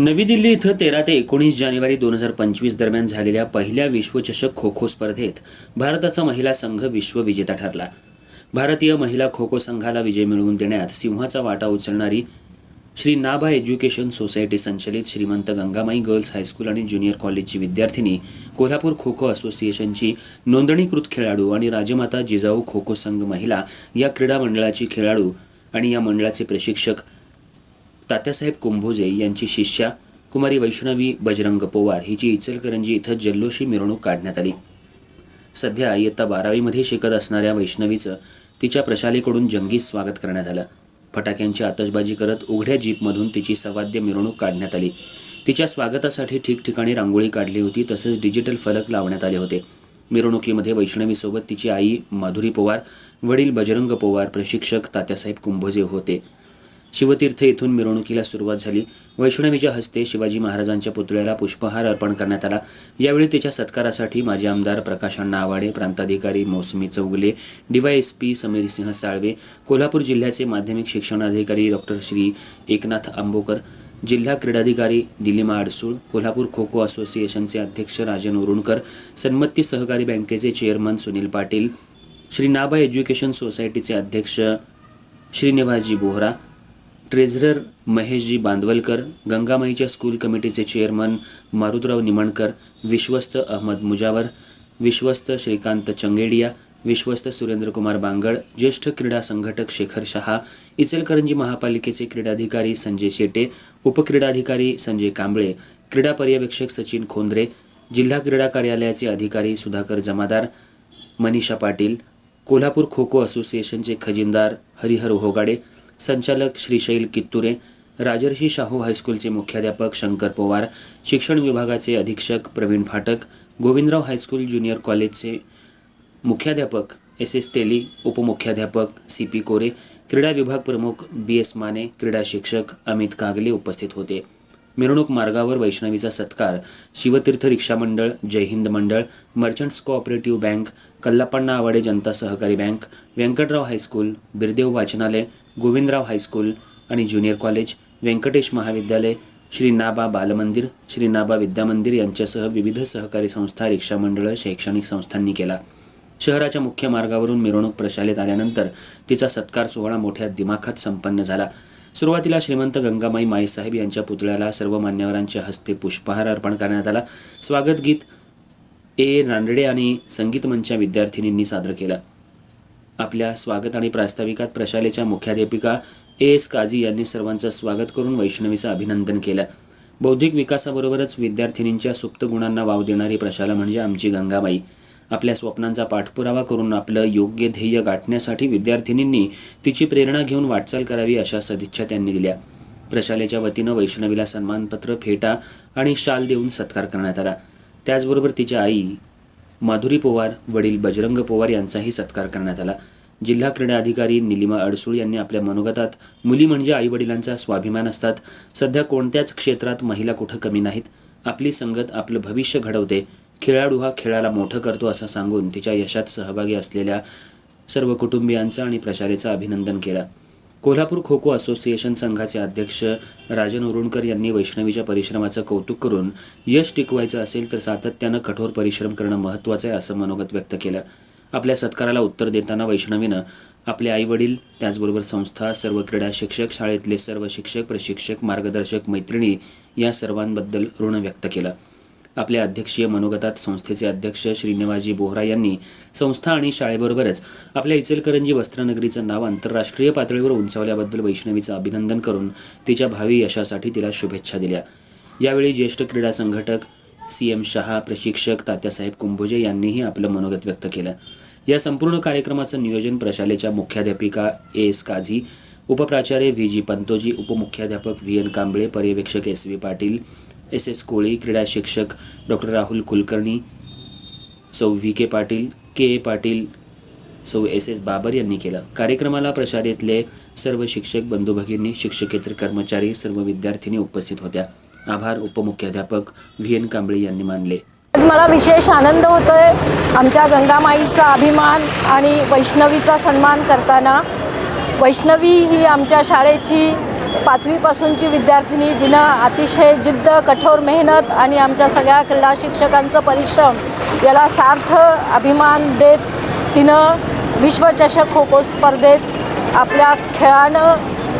नवी दिल्ली इथं तेरा ते एकोणीस जानेवारी दोन हजार पंचवीस दरम्यान झालेल्या पहिल्या विश्वचषक खो खो स्पर्धेत भारताचा महिला संघ विश्वविजेता ठरला. भारतीय महिला खो खो संघाला विजय मिळवून देण्यात सिंहाचा वाटा उचलणारी श्री नाभा एज्युकेशन सोसायटी संचलित Shrimant Gangamai girls high school आणि ज्युनियर कॉलेजची विद्यार्थिनी कोल्हापूर खो खो असोसिएशनची नोंदणीकृत खेळाडू आणि राजमाता जिजाऊ खो खो संघ महिला या क्रीडा मंडळाची खेळाडू आणि या मंडळाचे प्रशिक्षक तात्यासाहेब कुंभोजे यांची शिष्या कुमारी वैष्णवी बजरंग पोवार हिची इचलकरंजी इथं जल्लोषी मिरवणूक काढण्यात आली. सध्या इयत्ता बारावीमध्ये शिकत असणाऱ्या वैष्णवीचं तिच्या प्रशालेकडून जंगी स्वागत करण्यात आलं. फटाक्यांची आतषबाजी करत उघड्या जीपमधून तिची सवाद्य मिरवणूक काढण्यात आली. तिच्या स्वागतासाठी ठिकठिकाणी रांगोळी काढली होती तसंच डिजिटल फलक लावण्यात आले होते. मिरवणुकीमध्ये वैष्णवीसोबत तिची आई माधुरी पोवार वडील बजरंग पोवार प्रशिक्षक तात्यासाहेब कुंभोजे होते. शिवतीर्थ येथून मिरवणुकीला सुरुवात झाली. वैष्णवीच्या हस्ते शिवाजी महाराजांच्या पुतळ्याला पुष्पहार अर्पण करण्यात आला. यावेळी तिच्या सत्कारासाठी माजी आमदार प्रकाश अण्णा आवाडे प्रांताधिकारी मौसमी चौगले डीवायएसपी समीरसिंह साळवे कोल्हापूर जिल्ह्याचे माध्यमिक शिक्षणाधिकारी डॉक्टर श्री एकनाथ आंबोकर जिल्हा क्रीडाधिकारी निलिमा अडसूळ कोल्हापूर खो खो असोसिएशनचे अध्यक्ष राजन उरुणकर सन्मती सहकारी बँकेचे चेअरमन सुनील पाटील श्री नाभा एज्युकेशन सोसायटीचे अध्यक्ष श्रीनिवाजी बोहरा ट्रेझरर महेशजी बांदवलकर गंगामाईच्या स्कूल कमिटीचे चेअरमन मारुतराव निमणकर विश्वस्त अहमद मुजावर विश्वस्त श्रीकांत चंगेडिया विश्वस्त सुरेंद्रकुमार बांगड ज्येष्ठ क्रीडा संघटक शेखर शहा इचलकरंजी महापालिकेचे क्रीडाधिकारी संजय शेटे उपक्रीडाधिकारी संजय कांबळे क्रीडा पर्यवेक्षक सचिन खोंद्रे जिल्हा क्रीडा कार्यालयाचे अधिकारी सुधाकर जमादार मनीषा पाटील कोल्हापूर खो खो असोसिएशनचे खजिनदार हरिहर होगाडे संचालक श्रीशैल कित्तुरे राजर्षी शाहू हायस्कूलचे मुख्याध्यापक शंकर पवार शिक्षण विभागाचे अधीक्षक Praveen Phatak Govindrao high school junior कॉलेजचे मुख्याध्यापक एस एस तेली उपमुख्याध्यापक सी पी कोरे क्रीडा विभाग प्रमुख बी एस माने क्रीडा शिक्षक अमित कागले उपस्थित होते. मिरवणूक मार्गावर वैष्णवीचा सत्कार शिवतीर्थ रिक्षा मंडळ जय हिंद मंडळ merchants cooperative bank Kallappanna Awade जनता सहकारी bank Venkatrao high school Birdev वाचनालय गोविंदराव हायस्कूल आणि ज्युनियर कॉलेज व्यंकटेश महाविद्यालय श्री नाबा बालमंदिर श्री नाबा विद्यामंदिर यांच्यासह विविध सहकारी संस्था रिक्षा मंडळं शैक्षणिक संस्थांनी केला. शहराच्या मुख्य मार्गावरून मिरवणूक प्रशालेत आल्यानंतर तिचा सत्कार सोहळा मोठ्या दिमाखात संपन्न झाला. सुरुवातीला श्रीमंत गंगामाई माईसाहेब यांच्या पुतळ्याला सर्व मान्यवरांच्या हस्ते पुष्पहार अर्पण करण्यात आला. स्वागत गीत ए रानडे आणि संगीत मंचच्या विद्यार्थिनींनी सादर केलं. आपल्या स्वागत आणि प्रास्ताविकात प्रशालेच्या मुख्याध्यापिका ए एस काझी यांनी सर्वांचं स्वागत करून वैष्णवीचं अभिनंदन केलं. बौद्धिक विकासाबरोबरच विद्यार्थिनींच्या सुप्त गुणांना वाव देणारी प्रशाला म्हणजे आमची गंगाबाई. आपल्या स्वप्नांचा पाठपुरावा करून आपलं योग्य ध्येय गाठण्यासाठी विद्यार्थिनींनी तिची प्रेरणा घेऊन वाटचाल करावी अशा सदिच्छा त्यांनी दिल्या प्रशालेच्या वतीनं वैष्णवीला सन्मानपत्र फेटा आणि शाल देऊन सत्कार करण्यात आला. त्याचबरोबर तिच्या आई माधुरी पवार वडील बजरंग पवार यांचाही सत्कार करण्यात आला. जिल्हा क्रीडा अधिकारी निलिमा अडसूळ यांनी आपल्या मनोगतात मुली म्हणजे आईवडिलांचा स्वाभिमान असतात. सध्या कोणत्याच क्षेत्रात महिला कुठं कमी नाहीत. आपली संगत आपलं भविष्य घडवते. खेळाडू हा खेळाला मोठं करतो असं सांगून तिच्या यशात सहभागी असलेल्या सर्व कुटुंबियांचं आणि प्रशालेचं अभिनंदन केलं. कोल्हापूर खो खो असोसिएशन संघाचे अध्यक्ष राजन उरुणकर यांनी वैष्णवीच्या परिश्रमाचं कौतुक करून यश टिकवायचं असेल तर सातत्यानं कठोर परिश्रम करणं महत्त्वाचं आहे असं मनोगत व्यक्त केलं. आपल्या सत्काराला उत्तर देताना वैष्णवीनं आपले आईवडील त्याचबरोबर संस्था सर्व क्रीडा शिक्षक शाळेतले सर्व शिक्षक प्रशिक्षक मार्गदर्शक मैत्रिणी या सर्वांबद्दल ऋण व्यक्त केलं. आपल्या अध्यक्षीय मनोगतात संस्थेचे अध्यक्ष श्रीनिवाजी बोहरा यांनी संस्था आणि शाळेबरोबरच आपल्या इचलकरंजी वस्त्रनगरीचं नाव आंतरराष्ट्रीय पातळीवर उंचावल्याबद्दल वैष्णवीचं अभिनंदन करून तिच्या भावी यशासाठी तिला शुभेच्छा दिल्या. यावेळी ज्येष्ठ क्रीडा संघटक सी एम शहा प्रशिक्षक तात्यासाहेब कुंभोजे यांनीही आपलं मनोगत व्यक्त केलं. या संपूर्ण कार्यक्रमाचं नियोजन प्रशालेच्या मुख्याध्यापिका ए एस काझी उपप्राचार्य व्ही जी पंतोजी उपमुख्याध्यापक व्ही एन कांबळे पर्यवेक्षक S V Patil S S Koli क्रीडा शिक्षक डॉक्टर राहुल कुलकर्णी सौ V K Patil K A Patil सौ एस एस बाबर यांनी केलं. कार्यक्रमाला प्रशालेतले सर्व शिक्षक बंधू भगिनी शिक्षकेतर कर्मचारी सर्व विद्यार्थिनी उपस्थित होत्या. आभार उपमुख्याध्यापक व्ही एन कांबळे यांनी मानले. आज मला विशेष आनंद होतोय आमच्या गंगामाईचा अभिमान आणि वैष्णवीचा सन्मान करताना. वैष्णवी ही आमच्या शाळेची पाचवीपासूनची विद्यार्थिनी जिनं अतिशय जिद्द कठोर मेहनत आणि आमच्या सगळ्या क्रीडा शिक्षकांचं परिश्रम याला सार्थ अभिमान देत तिनं विश्वचषक खो खो स्पर्धेत आपल्या खेळानं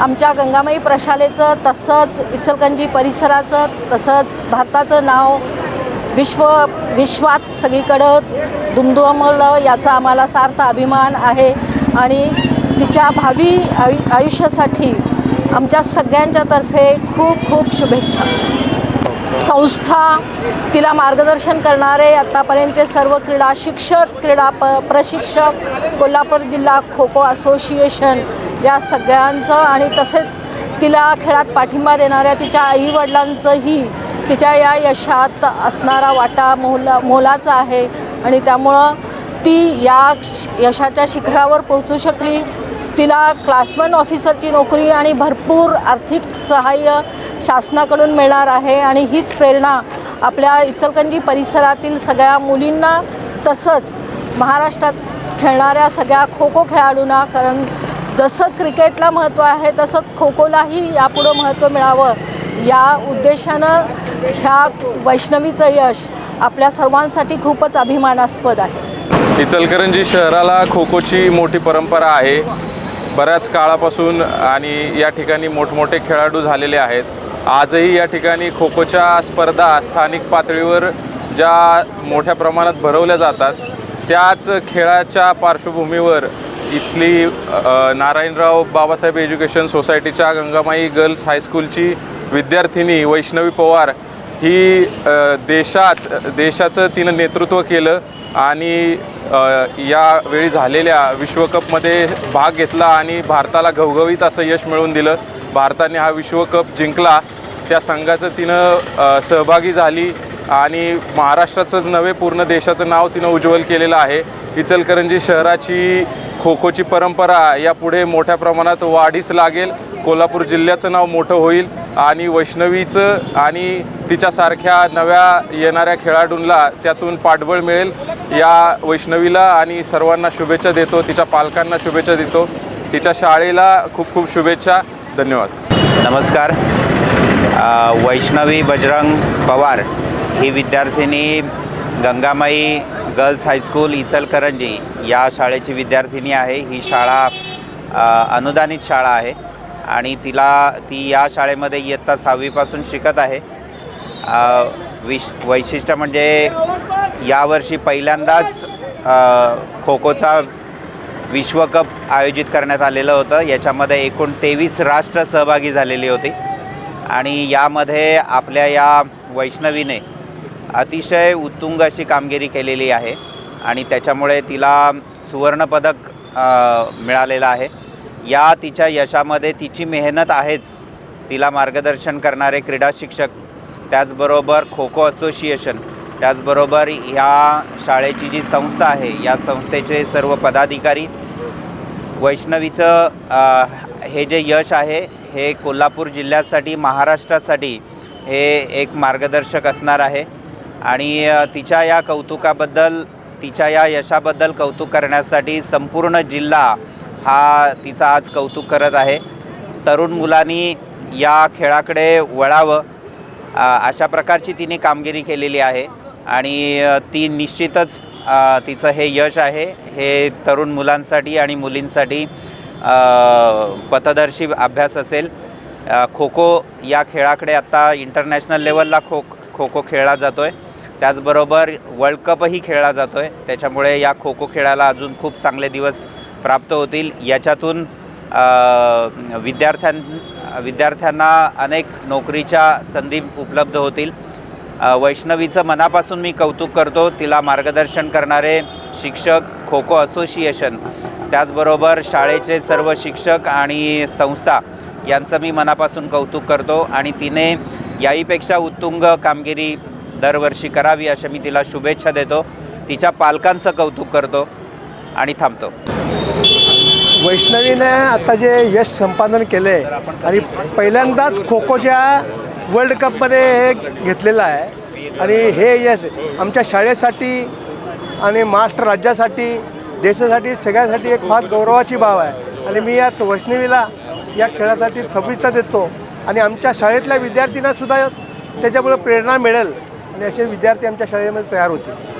आमच्या गंगामाई प्रशालेचं तसंच इचलकंजी परिसराचं तसंच भारताचं नाव विश्व विश्वात सगळीकडं दुमदुमलं याचा आम्हाला सार्थ अभिमान आहे. आणि तिच्या भावी आयु आयुष्यासाठी आमच्या सगळ्यांच्यातर्फे खूप खूप शुभेच्छा. संस्था तिला मार्गदर्शन करणारे आत्तापर्यंतचे सर्व क्रीडा शिक्षक क्रीडा प प्रशिक्षक कोल्हापूर जिल्हा खो खो असोसिएशन या सगळ्यांचं आणि तसेच तिला खेळात पाठिंबा देणाऱ्या तिच्या आईवडिलांचंही तिच्या या यशात असणारा वाटा मोला मोलाचा आहे आणि त्यामुळं ती या यशाच्या शिखरावर पोहोचू शकली. तिला क्लास वन ऑफिसरची नोकरी आणि भरपूर आर्थिक सहाय्य शासनाकडून मिळणार आहे आणि हीच प्रेरणा आपल्या इचलकंजी परिसरातील सगळ्या मुलींना तसंच महाराष्ट्रात खेळणाऱ्या सगळ्या खो खो खेळाडूंना कारण जसं क्रिकेटला महत्त्व आहे तसं खो खोलाही यापुढं महत्त्व मिळावं. या उद्देशानं ह्या वैष्णवीचं यश आपल्या सर्वांसाठी खूपच अभिमानास्पद आहे. इचलकरंजी शहराला खो खोची मोठी परंपरा आहे. बऱ्याच काळापासून आणि या ठिकाणी मोठमोठे खेळाडू झालेले आहेत. आजही या ठिकाणी खो खोच्या स्पर्धा स्थानिक पातळीवर ज्या मोठ्या प्रमाणात भरवल्या जातात त्याच खेळाच्या पार्श्वभूमीवर इथली नारायणराव बाबासाहेब एज्युकेशन सोसायटीच्या गंगामाई गर्ल्स हायस्कूलची विद्यार्थिनी वैष्णवी पवार ही देशात देशाचं तिनं नेतृत्व केलं. आणि या यावेळी झालेल्या विश्वकपमध्ये भाग घेतला आणि भारताला घवघवीत असं यश मिळवून दिलं. भारताने हा विश्वकप जिंकला. त्या संघाचं तिनं सहभागी झाली आणि महाराष्ट्राचंच नव्हे पूर्ण देशाचं नाव तिनं उज्ज्वल केलेलं आहे. इचलकरंजी शहराची खो खोची परंपरा यापुढे मोठ्या प्रमाणात वाढीस लागेल. कोल्हापूर जिल्ह्याचं नाव मोठं होईल आणि वैष्णवीचं आणि तिच्यासारख्या नव्या येणाऱ्या खेळाडूंना त्यातून पाठबळ मिळेल. या वैष्णवीला आणि सर्वांना शुभेच्छा देतो तिच्या पालकांना शुभेच्छा देतो. तिच्या शाळेला खूप खूप शुभेच्छा. धन्यवाद. नमस्कार. वैष्णवी बजरंग पवार ही विद्यार्थिनी गंगामाई गर्ल्स हायस्कूल इचलकरंजी या शाळेची विद्यार्थिनी आहे. ही शाळा अनुदानित शाळा आहे आणि तिला ती या शाळेमध्ये इयत्ता सहावीपासून शिकत आहे. विश वैशिष्ट्य म्हणजे यावर्षी पहिल्यांदाच खो खोचा विश्वकप आयोजित करण्यात आलेलं होतं. याच्यामध्ये एकूण तेवीस राष्ट्र सहभागी झालेली होती. आणि यामध्ये आपल्या या वैष्णवीने अतिशय उत्तुंग अशी कामगिरी केलेली आहे आणि त्याच्यामुळे तिला सुवर्णपदक मिळालेलं आहे. या तिच्या यशामध्ये तिची मेहनत आहेच. तिला मार्गदर्शन करणारे क्रीडा शिक्षक त्याचबरोबर खो खो असोसिएशन त्याचबरोबर ह्या शाळेची जी संस्था आहे या संस्थेचे सर्व पदाधिकारी वैष्णवीचं हे जे यश आहे हे कोल्हापूर जिल्ह्यासाठी महाराष्ट्रासाठी हे एक मार्गदर्शक असणार आहे. आणि तिच्या या कौतुकाबद्दल तिच्या या यशाबद्दल कौतुक करण्यासाठी संपूर्ण जिल्हा हा तिचा आज कौतुक करत आहे. तरुण मुलांनी या खेळाकडे वळावं अशा प्रकारची तिने कामगिरी केलेली आहे. आणि ती निश्चितच तिचं हे यश आहे. हे तरुण मुलांसाठी आणि मुलींसाठी पथदर्शी अभ्यास असेल. खो खो या खेळाकडे आत्ता इंटरनॅशनल लेवलला खो खो खो खेळला जातो आहे त्याचबरोबर वर्ल्ड कपही खेळला जातो आहे त्याच्यामुळे या खो खो खेळाला अजून खूप चांगले दिवस प्राप्त होतील. याच्यातून विद्यार्थ्यां विद्यार्थ्यांना अनेक नोकरीच्या संधी उपलब्ध होतील. वैष्णवीचं मनापासून मी कौतुक करतो. तिला मार्गदर्शन करणारे शिक्षक खो खो असोसिएशन त्याचबरोबर शाळेचे सर्व शिक्षक आणि संस्था यांचं मी मनापासून कौतुक करतो. आणि तिने याहीपेक्षा उत्तुंग कामगिरी दरवर्षी करावी अशा मी तिला शुभेच्छा देतो. तिच्या पालकांचं कौतुक करतो आणि थांबतो. वैष्णवीने आता जे यश संपादन केले आणि पहिल्यांदाच खो खोच्या वर्ल्ड कपमध्ये हे घेतलेलं आहे. आणि हे यश आमच्या शाळेसाठी आणि महाराष्ट्र राज्यासाठी देशासाठी सगळ्यासाठी एक फार गौरवाची बाब आहे. आणि मी या वैष्णवीला या खेळासाठी शुभेच्छा देतो. आणि आमच्या शाळेतल्या विद्यार्थ्यांनासुद्धा त्याच्यामुळे प्रेरणा मिळेल. आणि असे विद्यार्थी आमच्या शाळेमध्ये तयार होतील